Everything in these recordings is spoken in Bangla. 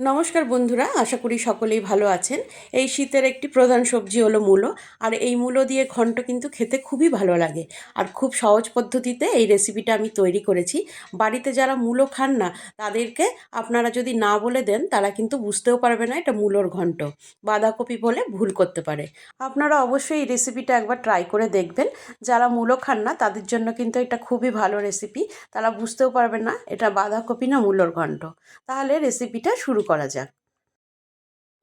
নমস্কার বন্ধুরা, আশা করি সকলেই ভালো আছেন। এই শীতের একটি প্রধান সবজি হলো মূলো, আর এই মূলো দিয়ে ঘন্ট কিন্তু খেতে খুবই ভালো লাগে। আর খুব সহজ পদ্ধতিতে এই রেসিপিটা আমি তৈরি করেছি। বাড়িতে যারা মূলো খান না, তাদেরকে আপনারা যদি না বলে দেন, তারা কিন্তু বুঝতেও পারবে না এটা মূলোর ঘন্ট। বাঁধাকপি বলে ভুল করতে পারে। আপনারা অবশ্যই এই রেসিপিটা একবার ট্রাই করে দেখবেন। যারা মূলো খান না, তাদের জন্য কিন্তু এটা খুবই ভালো রেসিপি তারা বুঝতেও পারবে না এটা বাঁধাকপি না মূলোর ঘন্ট। তাহলে রেসিপিটা শুরু করা যাক।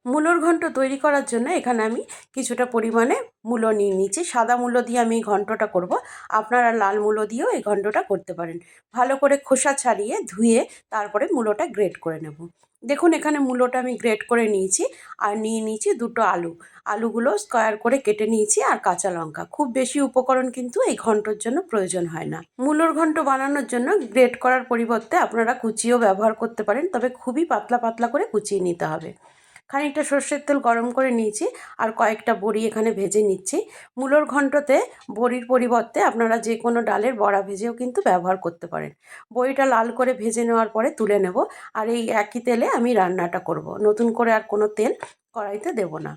মূলোর ঘন্ট তৈরি করার জন্য এখানে আমি কিছুটা পরিমাণে মূলো নিয়ে নিচ্ছি সাদা মূলো দিয়ে আমি এই ঘন্টটা করব। আপনারা লাল মূলো দিয়েও এই ঘণ্টটা করতে পারেন। ভালো করে খোসা ছাড়িয়ে ধুয়ে তারপরে মূলোটা গ্রেড করে নেব। দেখুন, এখানে মূলোটা আমি গ্রেট করে নিয়েছি আর নিয়ে নিয়েছি দুটো আলু। আলুগুলো স্কয়ার করে কেটে নিয়েছি আর কাঁচা লঙ্কা। খুব বেশি উপকরণ কিন্তু এই ঘন্টর জন্য প্রয়োজন হয় না। মূলোর ঘন্ট বানানোর জন্য গ্রেট করার পরিবর্তে আপনারা কুচিও ব্যবহার করতে পারেন, তবে খুবই পাতলা পাতলা করে কুচিয়ে নিতে হবে। খানিকটা সর্ষের তেল গরম করে নিয়েছি আর কয়েকটা বড়ি এখানে ভেজে নিচ্ছি। মূলর ঘণ্টতে বড়ির পরিবর্তে আপনারা যে কোনো ডালের বড়া ভেজেও কিন্তু ব্যবহার করতে পারেন। বড়িটা লাল করে ভেজে নেওয়ার পরে তুলে নেব। আর এই একই তেলে আমি রান্নাটা করব। নতুন করে আর কোনো তেল কড়াইতে দেব না।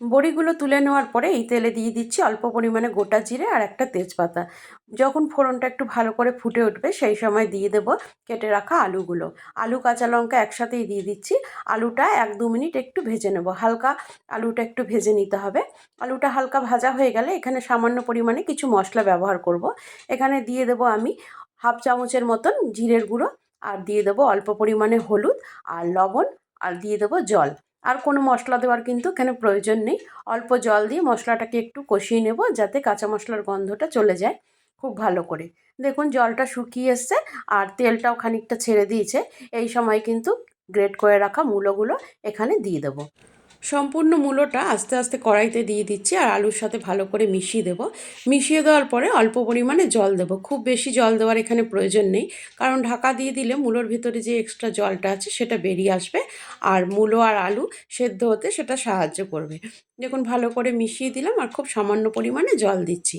বড়িগুলো তুলে নেওয়ার পরে এই তেলে দিয়ে দিচ্ছি অল্প পরিমাণে গোটা জিরে আর একটা তেজপাতা। যখন ফোড়নটা একটু ভালো করে ফুটে উঠবে, সেই সময় দিয়ে দেব কেটে রাখা আলুগুলো। আলু, কাঁচা লঙ্কা একসাথেই দিয়ে দিচ্ছি। আলুটা এক দু মিনিট একটু ভেজে নেব। হালকা আলুটা একটু ভেজে নিতে হবে। আলুটা হালকা ভাজা হয়ে গেলে এখানে সামান্য পরিমাণে কিছু মশলা ব্যবহার করব। এখানে দিয়ে দেব আমি হাফ চামচের মতন জিরের গুঁড়ো আর দিয়ে দেবো অল্প পরিমাণে হলুদ আর লবণ আর দিয়ে দেবো জল। আর কোনো মশলা দেওয়ার কিন্তু এখানে প্রয়োজন নেই। অল্প জল দিয়ে মশলাটাকে একটু কষিয়ে নেব যাতে কাঁচা মশলার গন্ধটা চলে যায় খুব ভালো করে। দেখুন, জলটা শুকিয়ে এসছে আর তেলটাও খানিকটা ছেড়ে দিয়েছে। এই সময় কিন্তু গ্রেট করে রাখা মূলোগুলো এখানে দিয়ে দেবো। সম্পূর্ণ মূলোটা আস্তে আস্তে কড়াইতে দিয়ে দিচ্ছি আর আলুর সাথে ভালো করে মিশিয়ে দেব। মিশিয়ে দেওয়ার পরে অল্প পরিমাণে জল দেব। খুব বেশি জল দেওয়ার এখানে প্রয়োজন নেই। কারণ ঢাকা দিয়ে দিলে মূলোর ভিতরে যে এক্সট্রা জলটা আছে সেটা বেরিয়ে আসবে। আর মূলো আর আলু সেদ্ধ হতে সেটা সাহায্য করবে। দেখুন, ভালো করে মিশিয়ে দিলাম আর খুব সামান্য পরিমাণে জল দিচ্ছি।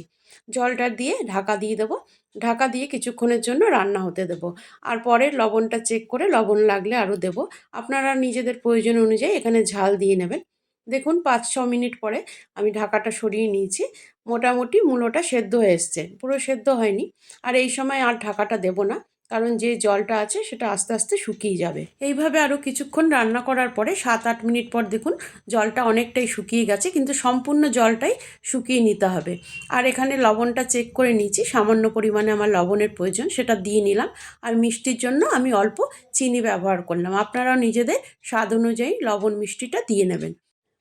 জলটা দিয়ে ঢাকা দিয়ে দেবো। ঢাকা দিয়ে কিছুক্ষণের জন্য রান্না হতে দেব। আর পরে লবণটা চেক করে লবণ লাগলে আরও দেব। আপনারা নিজেদের প্রয়োজন অনুযায়ী এখানে ঝাল দিয়ে নেবেন। দেখুন, পাঁচ ছ মিনিট পরে আমি ঢাকাটা সরিয়ে নিয়েছি। মোটামুটি মূলোটা সেদ্ধ হয়ে এসছে। পুরো সেদ্ধ হয়নি। আর এই সময় আর ঢাকাটা দেব না। কারণ যে জলটা আছে সেটা আস্তে আস্তে শুকিয়ে যাবে। এইভাবে আরও কিছুক্ষণ রান্না করার পরে সাত আট মিনিট পর দেখুন জলটা অনেকটাই শুকিয়ে গেছে, কিন্তু সম্পূর্ণ জলটাই শুকিয়ে নিতে হবে। আর এখানে লবণটা চেক করে নিয়েছি, সামান্য পরিমাণে আমার লবণের প্রয়োজন, সেটা দিয়ে নিলাম। আর মিষ্টির জন্য আমি অল্প চিনি ব্যবহার করলাম। আপনারাও নিজেদের স্বাদ অনুযায়ী লবণ মিষ্টিটা দিয়ে নেবেন।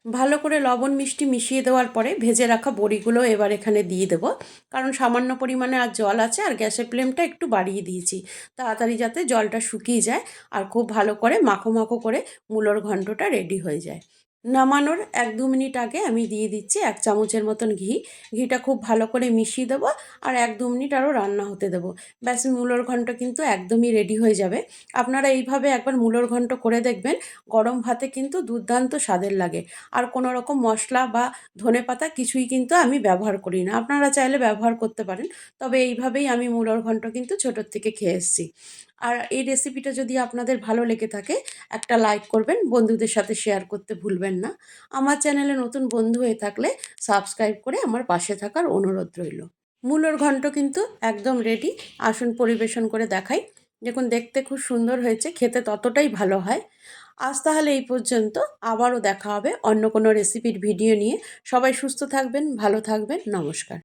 ভালো করে লবণ, মিষ্টি মিশিয়ে দেওয়ার পরে ভেজে রাখা বড়িগুলো এবার এখানে দিয়ে দেবো। কারণ সামান্য পরিমাণে আর জল আছে, আর গ্যাসের ফ্লেমটা একটু বাড়িয়ে দিয়েছি। তাড়াতাড়ি যাতে জলটা শুকিয়ে যায়, আর খুব ভালো করে মাখো মাখো করে মূলোর ঘণ্টটা রেডি হয়ে যায়। নামানোর এক দু মিনিট আগে আমি দিয়ে দিচ্ছি এক চামচের মতন ঘি। ঘিটা খুব ভালো করে মিশিয়ে দেবো আর এক দু মিনিট আরও রান্না হতে দেবো। ব্যাস, মূলোর ঘন্ট কিন্তু একদমই রেডি হয়ে যাবে। আপনারা এইভাবে একবার মূলোর ঘন্ট করে দেখবেন, গরম ভাতে কিন্তু দুর্দান্ত স্বাদের লাগে। আর কোনো রকম মশলা বা ধনে পাতা কিছুই কিন্তু আমি ব্যবহার করি না। আপনারা চাইলে ব্যবহার করতে পারেন, তবে এইভাবেই আমি মূলোর ঘন্ট কিন্তু ছোটোর থেকে খেয়ে এসেছি। আর এই রেসিপিটা যদি আপনাদের ভালো লেগে থাকে, একটা লাইক করবেন, বন্ধুদের সাথে শেয়ার করতে ভুলবেন না। আমার চ্যানেলে নতুন বন্ধু হয়ে থাকলে সাবস্ক্রাইব করে আমার পাশে থাকার অনুরোধ রইল। মূলর ঘন্ট কিন্তু একদম রেডি আসুন পরিবেশন করে দেখাই। দেখুন, দেখতে খুব সুন্দর হয়েছে, খেতে ততটাই ভালো হয়। আজ তাহলে এই পর্যন্ত, আবারও দেখা হবে অন্য কোনো রেসিপির ভিডিও নিয়ে। সবাই সুস্থ থাকবেন, ভালো থাকবেন, নমস্কার।